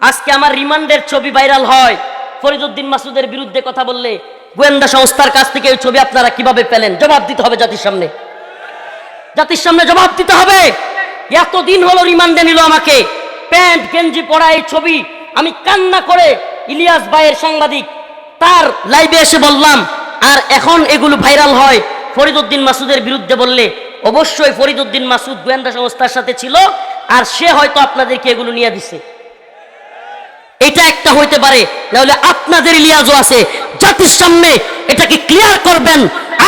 আজকে আমার রিমান্ডের ছবি ভাইরাল হয়। ফরিদুদ্দিন মাসুদের বিরুদ্ধে কথা বললে গোয়েন্দা সংস্থার কাছ থেকে এই ছবি আপনারা কীভাবে পেলেন? জবাব দিতে হবে জাতির সামনে। জাতির সামনে জবাব দিতে হবে। এতদিন হলো রিমান্ডে নিল আমাকে। প্যান্ট, গেঞ্জি পরা এই ছবি। আমি কান্না করে ইলিয়াস ভাইয়ের সাংবাদিক, তার লাইভে এসে বললাম, আর এখন এগুলো ভাইরাল হয়? ফরিদুদ্দিন মাসুদের বিরুদ্ধে বললে, অবশ্যই ফরিদুদ্দিন মাসুদ গোয়েন্দা সংস্থার সাথে ছিল, আর সে হয়তো আপনাদেরকে এগুলো নিয়ে দিছে। এটা একটা হইতে পারে, নাহলে আপনাদের ইলিয়াজও আছে। জাতির সামনে এটাকে ক্লিয়ার করবেন,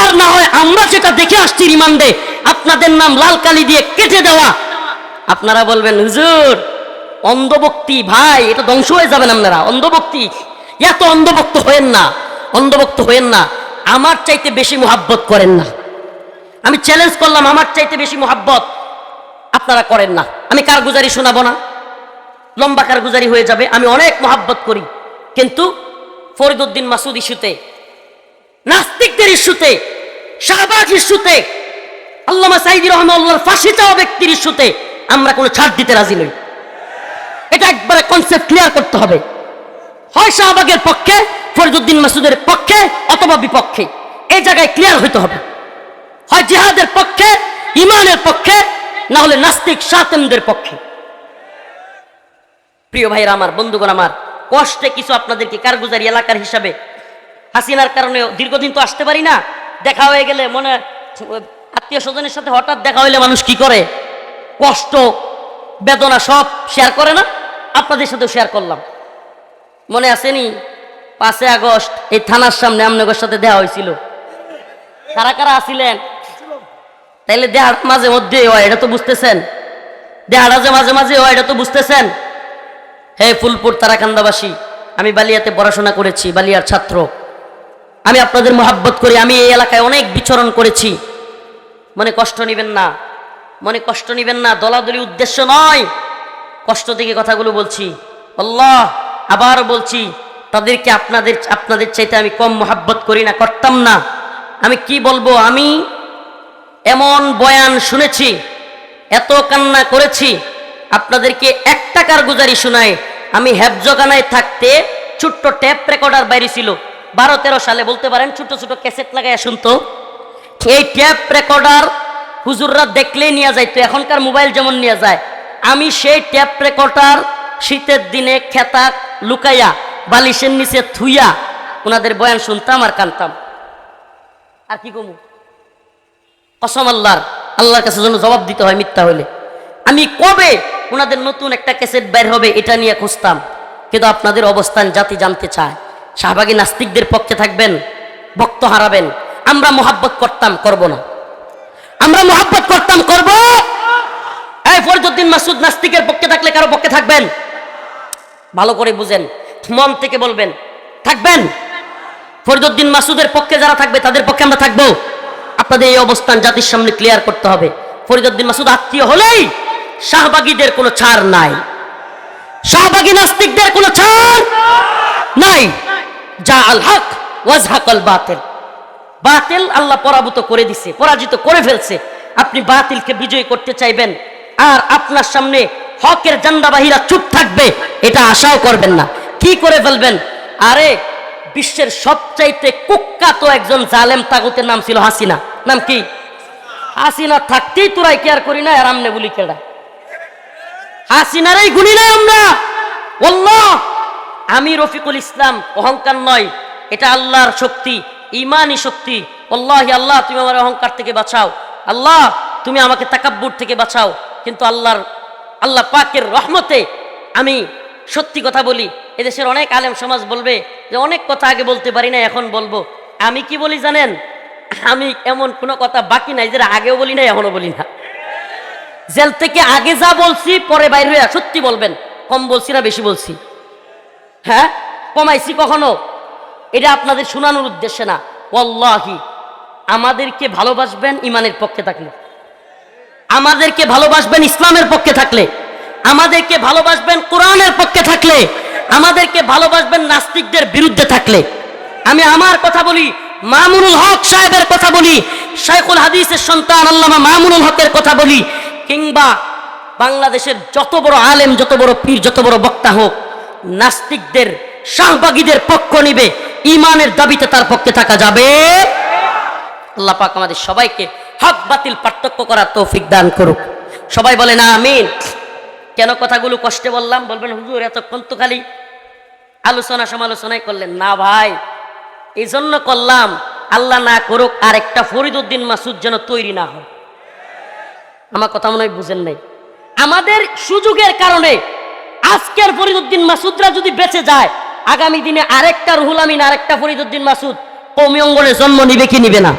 আর না হয় আমরা যেটা দেখে আসছি রিমান্ডে, আপনাদের নাম লাল কালি দিয়ে কেটে দেওয়া। আপনারা বলবেন, হুজুর, অন্ধভক্তি, ভাই, এটা ধ্বংস হয়ে যাবেন আপনারা, অন্ধভক্তি। এত অন্ধভক্ত হয়েন না, অন্ধভক্ত হয়েন না, আমার চাইতে বেশি মোহাব্বত করেন না। আমি চ্যালেঞ্জ করলাম, আমার চাইতে বেশি মোহাব্বত আপনারা করেন না। আমি কারগুজারি শোনাবো না। লম্বা কারগুজারি হয়ে যাবে, আমি অনেক মহাব্বত করি। কিন্তু ফরিদুদ্দিন মাসুদ ইস্যুতে, নাস্তিকদের ইস্যুতে, শাহবাজ ইস্যুতে, আল্লামা সাইদি রহমাল্লাহর ফাঁসি চাওয়া ব্যক্তির ইস্যুতে আমরা কোনো ছাড় দিতে রাজি নই। এটা একবারে কনসেপ্ট ক্লিয়ার করতে হবে। হয় শাহবাগের পক্ষে ফরিদুদ্দিন মাসুদের পক্ষে, অথবা বিপক্ষে। এই জায়গায় ক্লিয়ার হইতে হবে। হয় জিহাদের পক্ষে, ইমানের পক্ষে, না হলে নাস্তিক সাতেমদের পক্ষে। প্রিয় ভাইরা আমার, বন্ধুগণ আমার, কষ্টে কিছু আপনাদেরকে কারগুজারি এলাকার হিসাবে হাসিনার কারণে দীর্ঘদিন তো আসতে পারি না। দেখা হয়ে গেলে মনে, আত্মীয় স্বজনের সাথে হঠাৎ দেখা হইলে মানুষ কি করে? কষ্ট, বেদনা সব শেয়ার করে না? আপনাদের সাথেও শেয়ার করলাম। মনে আসেনি? পাঁচে আগস্ট এই থানার সামনে আমনগর সাথে দেওয়া হয়েছিল। কারা কারা আসিলেন তাইলে দেহার মাঝে মধ্যে হয়, এটা তো বুঝতেছেন। দেহারা মাঝে মাঝে হয়, এটা তো বুঝতেছেন। হে ফুলপুর তারাকান্দাবাসী, আমি বালিয়াতে পড়াশোনা করেছি, বালিয়ার ছাত্র। আমি আপনাদের মোহাব্বত করি, আমি এই এলাকায় অনেক বিচরণ করেছি। মনে কষ্ট নেবেন না, মনে কষ্ট নেবেন না, দলাদলি উদ্দেশ্য নয়। কষ্ট থেকে কথাগুলো বলছি। আল্লাহ আবার বলছি, তাদেরকে আপনাদের আপনাদের চাইতে আমি কম মোহাব্বত করি না, করতাম না। আমি কি বলব, আমি এমন বয়ান শুনেছি, এত কান্না করেছি, আপনাদেরকে এক টাকার গুজারি শোনায় আমি হেফজগানায় থাকতে ছোট্ট ট্যাপ রেকর্ডার বাইরে ছিল বারো তেরো সালে বলতে পারেন ছোট ছোট ক্যাসেট লাগাই শুনতো। এই ট্যাপ রেকর্ডার হুজুররা দেখলেই নিয়ে যাইতো, এখনকার মোবাইল যেমন নিয়ে যায়। আমি সেই ট্যাপ রেকর্ডার শীতের দিনে খেতা লুকাইয়া, বালিশের নিচে থুইয়া ওনাদের বয়ান শুনতাম আর কানতাম। আর কি কমু? কসম আল্লাহর আল্লাহর কাছে যেন জবাব দিতে হয় মিথ্যা হলে আমি কবে ওনাদের নতুন একটা ক্যাসেট বের হবে, এটা নিয়ে খুঁজতাম। কিন্তু আপনাদের অবস্থান জাতি জানতে চায়। শাহবাগী নাস্তিকদের পক্ষে থাকবেন ভক্ত হারাবেন। আমরা মোহাব্বত করতাম, করব না। আমরা মোহাব্বত করতাম, করব? এই ফরিদুদ্দিন মাসুদ নাস্তিকের পক্ষে থাকলে কারও পক্ষে থাকবেন? ভালো করে বুঝেন, মন থেকে বলবেন, থাকবেন? ফরিদুদ্দিন মাসুদের পক্ষে যারা থাকবে, তাদের পক্ষে আমরা থাকব। আপনাদের এই অবস্থান জাতির সামনে ক্লিয়ার করতে হবে। ফরিদুদ্দিন মাসুদ আত্মীয় হলেই শাহবাগীদের কোনো ছাড় নাই। শাহবাগী নাস্তিকদের কোনো ছাড় নাই। যা আল হক ওয়াজহাকল বাতিল। বাতিল আল্লাহ পরাভূত করে দিছে, পরাজিত করে ফেলছে। আপনি বাতিলকে বিজয় করতে চাইবেন, আর আপনার সামনে হকের জান্দাবাহীরা চুপ থাকবে, এটা আশাও করবেন না। কি করে ফেলবেন? আরে, বিশ্বের সবচাইতে কুখ্যাত একজন জালেম তাগুতের নাম ছিল হাসিনা। নাম কি? হাসিনা থাকতেই তোরাই কেয়ার করি না, আর আমনে বলি কেডা? হাসিনারই গুলি নাই আমরা। আমি রফিকুল ইসলাম, অহংকার নয়। এটা আল্লাহর শক্তি, ইমানই শক্তি। আল্লাহ আল্লাহ, তুমি আমার অহংকার থেকে বাঁচাও। আল্লাহ, তুমি আমাকে তাকাব্বুর থেকে বাঁচাও। কিন্তু আল্লাহর, আল্লাহ পাকের রহমতে আমি সত্যি কথা বলি, এদেশের অনেক আলেম সমাজ বলবে যে, অনেক কথা আগে বলতে পারি না এখন বলব। আমি কি বলি জানেন? আমি এমন কোনো কথা বাকি নাই যেটা আগেও বলি না এখনও বলি না। জেল থেকে আগে যা বলছি, পরে বাইর হয়ে সত্যি বলবেন। কম বলছি না, বেশি বলছি। হ্যাঁ? কমাইছি কখনো? এটা আপনাদের শোনানোর উদ্দেশ্যে না। ওয়াল্লাহি, আমাদেরকে ভালোবাসবেন ইমানের পক্ষে থাকলে। আমাদেরকে ভালোবাসবেন ইসলামের পক্ষে থাকলে। আমাদেরকে ভালোবাসবেন কোরআনের পক্ষে থাকলে। আমাদেরকে ভালোবাসবেন নাস্তিকদের বিরুদ্ধে থাকলে। আমি আমার কথা বলি, মামুনুল হক সাহেবের কথা বলি, শাইখুল হাদিসের সন্তান আল্লামা মামুনুল হকের কথা বলি। কিংবা বাংলাদেশের যত বড় আলেম, যত বড় পীর, যত বড় বক্তা হোক, নাস্তিকদের, শাহবাগীদের পক্ষ নিবে ইমানের দাবিতে তার পক্ষে থাকা যাবে। আল্লাহ পাক আমাদের সবাইকে হক, বাতিল, পার্থক্য করার তৌফিক দান করুক। সবাই বলে না আমিন। কেন কথাগুলো কষ্টে বললাম? বলবেন, হুজুর, এতক্ষণ তো খালি আলোচনা সমালোচনাই করলেন। না ভাই এই জন্য করলাম। আল্লাহ না করুক আর একটা ফরিদ উদ্দিন মাসুদ যেন তৈরি না হয়। আমার কথা মনে হয় বুঝেন নাই। আমাদের সুযোগের কারণে আজকের ফরিদুদ্দিন মাসুদরা যদি বেঁচে যায়, আগামী দিনে আরেকটা রুহুল আমিন, আরেকটা ফরিদুদ্দিন মাসুদ কৌমি অঙ্গনে জন্ম নিবে কি নিবে না?